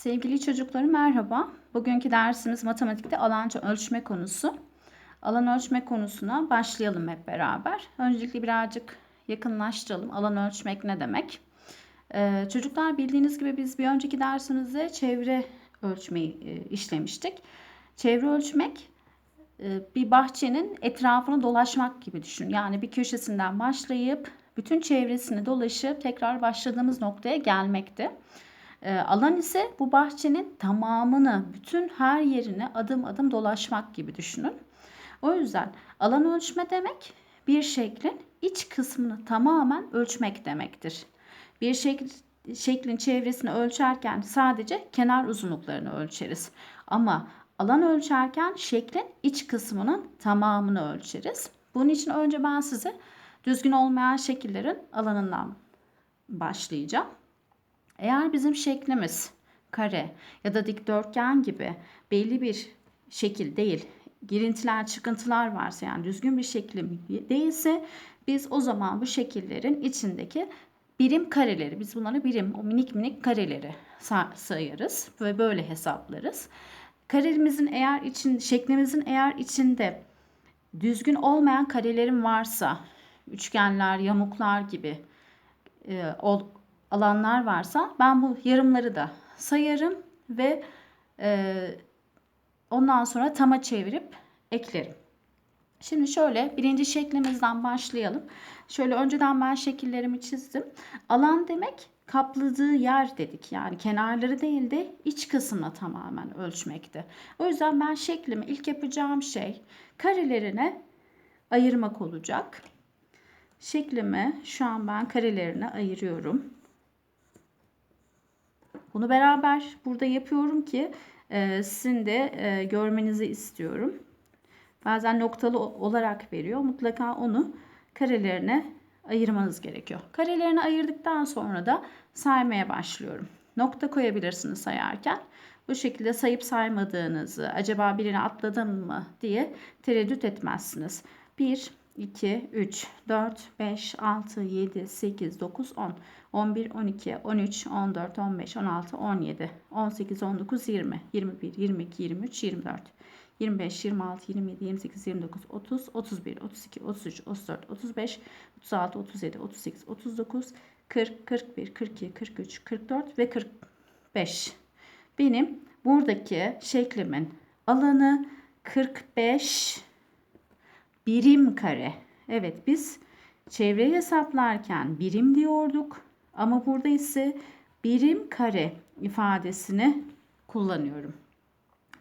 Sevgili çocuklarım merhaba. Bugünkü dersimiz matematikte alanca ölçme konusu. Alan ölçme konusuna başlayalım hep beraber. Öncelikle birazcık yakınlaştıralım. Alan ölçmek ne demek? Ee, çocuklar bildiğiniz gibi biz bir önceki dersimizde çevre ölçmeyi e, işlemiştik. Çevre ölçmek e, bir bahçenin etrafını dolaşmak gibi düşün. Yani bir köşesinden başlayıp bütün çevresini dolaşıp tekrar başladığımız noktaya gelmekti. E, alan ise bu bahçenin tamamını, bütün her yerini adım adım dolaşmak gibi düşünün. O yüzden alan ölçme demek bir şeklin iç kısmını tamamen ölçmek demektir. Bir şekl, şeklin çevresini ölçerken sadece kenar uzunluklarını ölçeriz. Ama alan ölçerken şeklin iç kısmının tamamını ölçeriz. Bunun için önce ben size düzgün olmayan şekillerin alanından başlayacağım. Eğer bizim şeklimiz kare ya da dikdörtgen gibi belli bir şekil değil, girintiler, çıkıntılar varsa yani düzgün bir şeklim değilse biz o zaman bu şekillerin içindeki birim kareleri, biz bunları birim, o minik minik kareleri sayarız ve böyle hesaplarız. Karemizin eğer için, şeklimizin eğer içinde düzgün olmayan karelerin varsa, üçgenler, yamuklar gibi e, alanlar varsa ben bu yarımları da sayarım ve e, ondan sonra tama çevirip eklerim. Şimdi şöyle birinci şeklimizden başlayalım. Şöyle önceden ben şekillerimi çizdim. Alan demek kapladığı yer dedik. Yani kenarları değil de iç kısmına tamamen ölçmekti. O yüzden ben şeklimi ilk yapacağım şey karelerine ayırmak olacak. Şeklimi şu an ben karelerine ayırıyorum. Bunu beraber burada yapıyorum ki e, sizin de e, görmenizi istiyorum. Bazen noktalı olarak veriyor. Mutlaka onu karelerine ayırmanız gerekiyor. Karelerini ayırdıktan sonra da saymaya başlıyorum. Nokta koyabilirsiniz sayarken. Bu şekilde sayıp saymadığınızı, acaba birini atladım mı diye tereddüt etmezsiniz. 1, 2, 3, 4, 5, 6, 7, 8, 9, 10, 11, 12, 13, 14, 15, 16, 17, 18, 19, 20, 21, 22, 23, 24, 25, 26, 27, 28, 29, 30, 31, 32, 33, 34, 35, 36, 37, 38, 39, 40, 41, 42, 43, 44 ve 45. Benim buradaki şeklimin alanı 45 birim kare. Evet biz çevre hesaplarken birim diyorduk ama burada ise birim kare ifadesini kullanıyorum.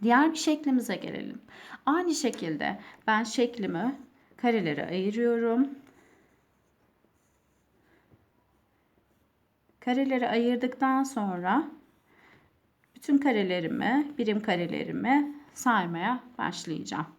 Diğer bir şeklimize gelelim. Aynı şekilde ben şeklimi karelere ayırıyorum. Kareleri ayırdıktan sonra bütün karelerimi, birim karelerimi saymaya başlayacağım.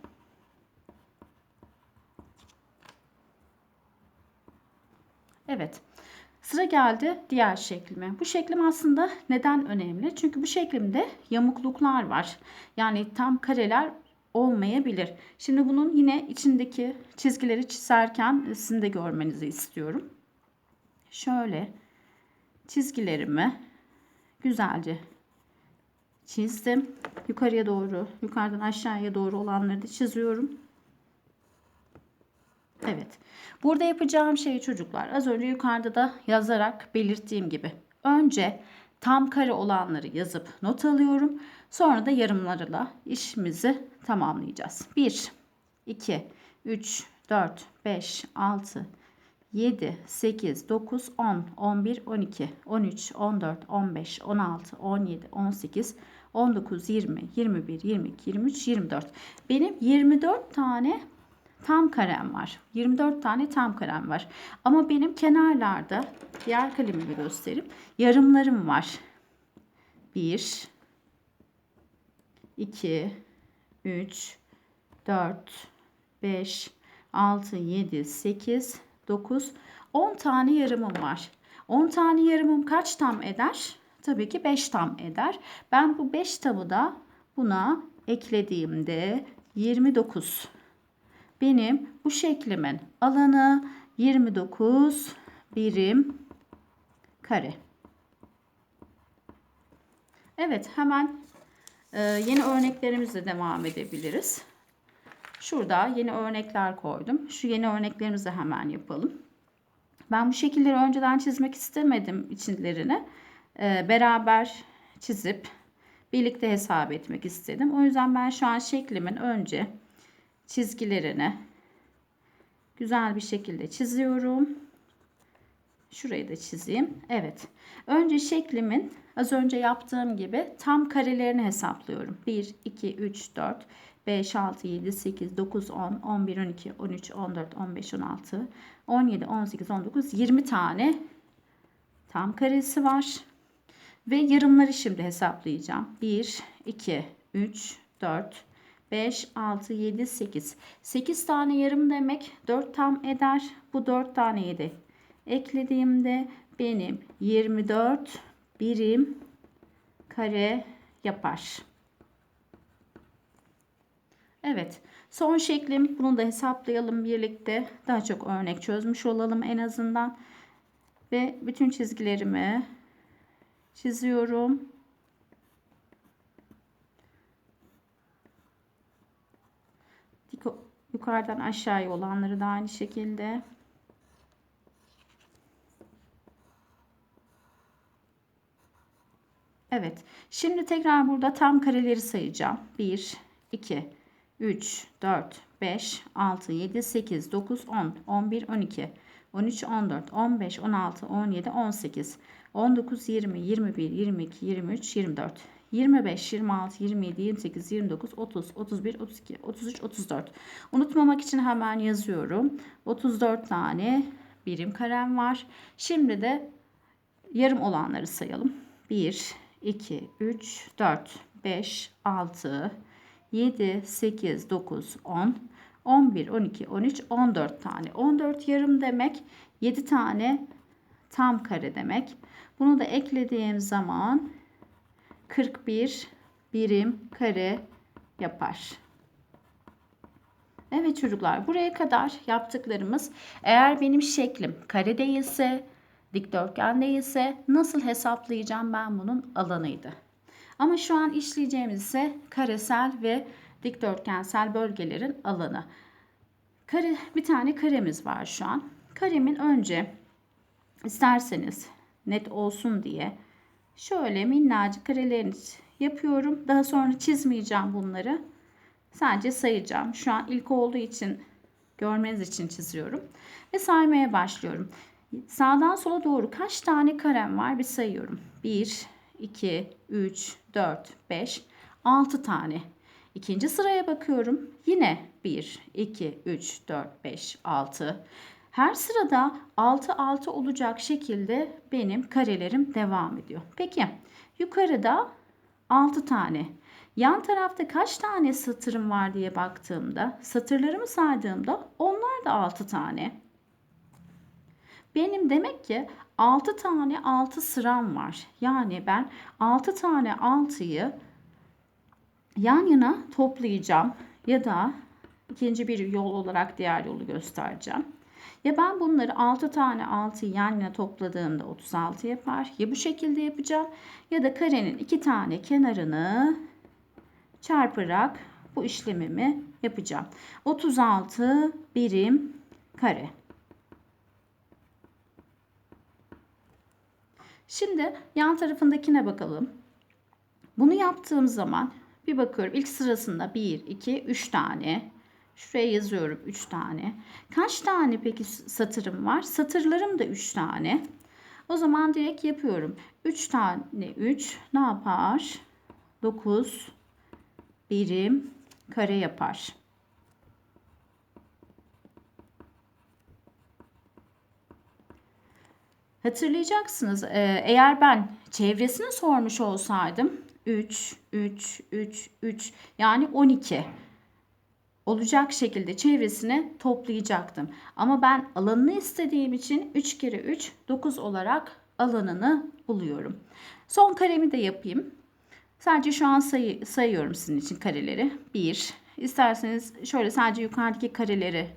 Evet. Sıra geldi diğer şeklime. Bu şeklim aslında neden önemli? Çünkü bu şeklimde yamukluklar var. Yani tam kareler olmayabilir. Şimdi bunun yine içindeki çizgileri çizerken sizin de görmenizi istiyorum. Şöyle çizgilerimi güzelce çizdim. Yukarıya doğru, yukarıdan aşağıya doğru olanları da çiziyorum. Evet. Burada yapacağım şey çocuklar az önce yukarıda da yazarak belirttiğim gibi. Önce tam kare olanları yazıp not alıyorum. Sonra da yarımlarla işimizi tamamlayacağız. 1, 2, 3, 4, 5, 6, 7, 8, 9, 10, 11, 12, 13, 14, 15, 16, 17, 18, 19, 20, 21, 22, 23, 24. Benim 24 tane tam karem var. 24 tane tam karem var. Ama benim kenarlarda diğer kalemimi göstereyim. Yarımlarım var. 1 2 3 4 5, 6, 7, 8, 9, 10 tane yarımım var. 10 tane yarımım kaç tam eder? Tabii ki 5 tam eder. Ben bu 5 tamı da buna eklediğimde 29. Benim bu şeklimin alanı 29 birim kare. Evet hemen e, yeni örneklerimizle devam edebiliriz. Şurada yeni örnekler koydum. Şu yeni örneklerimizi hemen yapalım. Ben bu şekilleri önceden çizmek istemedim içinlerini. E, beraber çizip birlikte hesap etmek istedim. O yüzden ben şu an şeklimin önce çizgilerini güzel bir şekilde çiziyorum. Şurayı da çizeyim. Evet. Önce şeklimin az önce yaptığım gibi tam karelerini hesaplıyorum. 1, 2, 3, 4, 5, 6, 7, 8, 9, 10, 11, 12, 13, 14, 15, 16, 17, 18, 19, 20 tane tam karesi var. Ve yarımları şimdi hesaplayacağım. 1, 2, 3, 4, 5, 6, 7, 8. 8 tane yarım demek 4 tam eder. Bu 4 tane 7 eklediğimde benim 24 birim kare yapar. Evet. Son şeklim bunu da hesaplayalım birlikte. Daha çok örnek çözmüş olalım en azından. Ve bütün çizgilerimi çiziyorum. Yukarıdan aşağıya olanları da aynı şekilde. Evet. Şimdi tekrar burada tam kareleri sayacağım. 1, 2, 3, 4, 5, 6, 7, 8, 9, 10, 11, 12, 13, 14, 15, 16, 17, 18, 19, 20, 21, 22, 23, 24, 25, 26, 27, 28, 29, 30, 31, 32, 33, 34. Unutmamak için hemen yazıyorum. 34 tane birim karem var. Şimdi de yarım olanları sayalım. 1, 2, 3, 4, 5, 6, 7, 8, 9, 10, 11, 12, 13, 14 tane. 14 yarım demek 7 tane tam kare demek. Bunu da eklediğim zaman 41 birim kare yapar. Evet çocuklar buraya kadar yaptıklarımız eğer benim şeklim kare değilse dikdörtgen değilse nasıl hesaplayacağım ben bunun alanıydı. Ama şu an işleyeceğimiz ise karesel ve dikdörtgensel bölgelerin alanı. Kare, bir tane karemiz var şu an. Karemin önce isterseniz net olsun diye şöyle minnacık karelerini yapıyorum. Daha sonra çizmeyeceğim bunları. Sadece sayacağım. Şu an ilk olduğu için görmeniz için çiziyorum. Ve saymaya başlıyorum. Sağdan sola doğru kaç tane karem var bir sayıyorum. 1, 2, 3, 4, 5, 6 tane. İkinci sıraya bakıyorum. Yine 1, 2, 3, 4, 5, 6. Her sırada 6 6 olacak şekilde benim karelerim devam ediyor. Peki yukarıda 6 tane. Yan tarafta kaç tane satırım var diye baktığımda, satırlarımı saydığımda onlar da 6 tane. Benim demek ki 6 tane 6 sıram var. Yani ben 6 tane 6'yı yan yana toplayacağım ya da ikinci bir yol olarak diğer yolu göstereceğim. Ya ben bunları 6 tane 6'yı yan yana topladığımda 36 yapar. Ya bu şekilde yapacağım ya da karenin 2 tane kenarını çarparak bu işlemimi yapacağım. 36 birim kare. Şimdi yan tarafındakine bakalım. Bunu yaptığım zaman bir bakıyorum ilk sırasında 1, 2, 3 tane. Şuraya yazıyorum 3 tane. Kaç tane peki satırım var? Satırlarım da 3 tane. O zaman direkt yapıyorum. 3 tane 3 ne yapar? 9 birim kare yapar. Hatırlayacaksınız eğer ben çevresini sormuş olsaydım 3, 3, 3, 3 yani 12. olacak şekilde çevresini toplayacaktım. Ama ben alanını istediğim için 3 kere 3 9 olarak alanını buluyorum. Son karemi de yapayım. Sadece şu an sayı, sayıyorum sizin için kareleri. 1. İsterseniz şöyle sadece yukarıdaki kareleri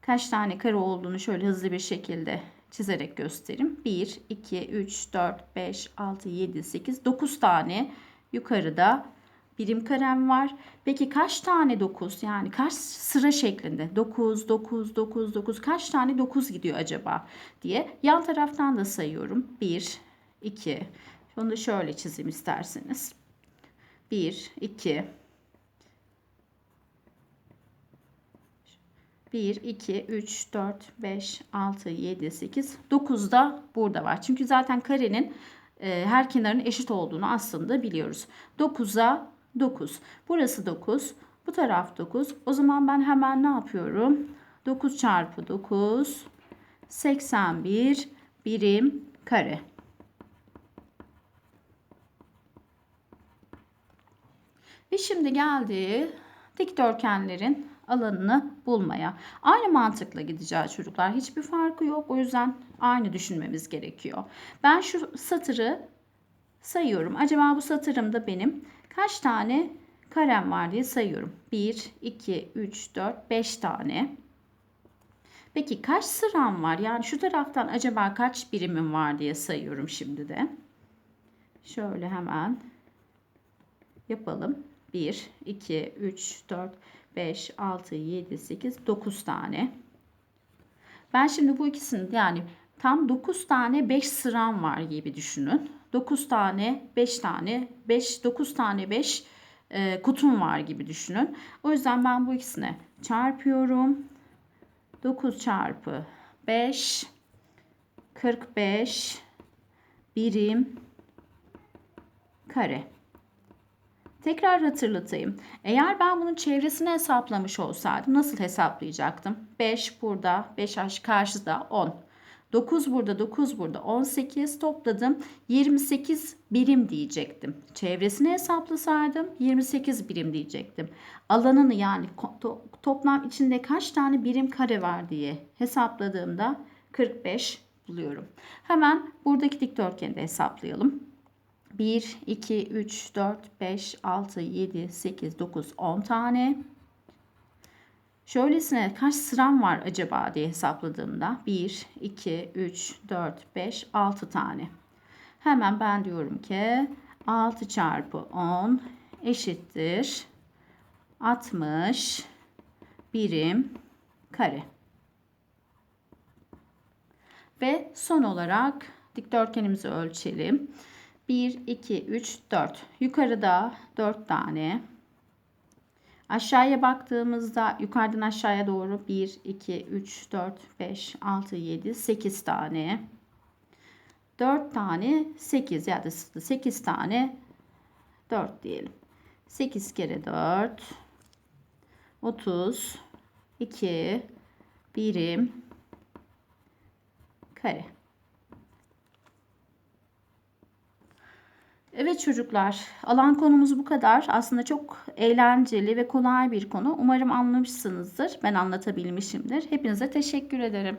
kaç tane kare olduğunu şöyle hızlı bir şekilde çizerek göstereyim. 1, 2, 3, 4, 5, 6, 7, 8, 9 tane yukarıda birim karem var. Peki kaç tane 9 yani kaç sıra şeklinde 9 9 9 9 kaç tane 9 gidiyor acaba diye yan taraftan da sayıyorum. 1 2 onu da şöyle çizeyim isterseniz. 1 2 1, 2, 3, 4, 5, 6, 7, 8, 9 da burada var. Çünkü zaten karenin e, her kenarın eşit olduğunu aslında biliyoruz. 9'a 9. Burası 9. Bu taraf 9. O zaman ben hemen ne yapıyorum? 9 çarpı 9 81 birim kare. Ve şimdi geldi dikdörtgenlerin alanını bulmaya. Aynı mantıkla gideceğiz çocuklar. Hiçbir farkı yok. O yüzden aynı düşünmemiz gerekiyor. Ben şu satırı sayıyorum. Acaba bu satırımda benim kaç tane karem var diye sayıyorum. 1, 2, 3, 4, 5 tane. Peki kaç sıram var? Yani şu taraftan acaba kaç birimim var diye sayıyorum şimdi de. Şöyle hemen yapalım. 1, 2, 3, 4, 5, 6, 7, 8, 9 tane. Ben şimdi bu ikisini yani tam 9 tane 5 sıram var gibi düşünün. 9 tane 5 tane 5 9 tane 5 e, kutum var gibi düşünün. O yüzden ben bu ikisini çarpıyorum. 9 çarpı 5 45 birim kare. Tekrar hatırlatayım. Eğer ben bunun çevresini hesaplamış olsaydım nasıl hesaplayacaktım? 5 burada, 5 karşıda 10. 9 burada, 9 burada, 18 topladım. 28 birim diyecektim. Çevresini hesaplasaydım 28 birim diyecektim. Alanını yani toplam içinde kaç tane birim kare var diye hesapladığımda 45 buluyorum. Hemen buradaki dikdörtgeni de hesaplayalım. 1, 2, 3, 4, 5, 6, 7, 8, 9, 10 tane. Şöylesine kaç sıram var acaba diye hesapladığımda 1, 2, 3, 4, 5, 6 tane. Hemen ben diyorum ki 6 çarpı 10 eşittir 60 birim kare. Ve son olarak dikdörtgenimizi ölçelim. 1, 2, 3, 4. Yukarıda 4 tane. Aşağıya baktığımızda yukarıdan aşağıya doğru 1, 2, 3, 4, 5, 6, 7, 8 tane. 4 tane 8 ya da 8 tane 4 diyelim. 8 kere 4 30 2 birim kare. Evet çocuklar, alan konumuz bu kadar. Aslında çok eğlenceli ve kolay bir konu. Umarım anlamışsınızdır. Ben anlatabilmişimdir. Hepinize teşekkür ederim.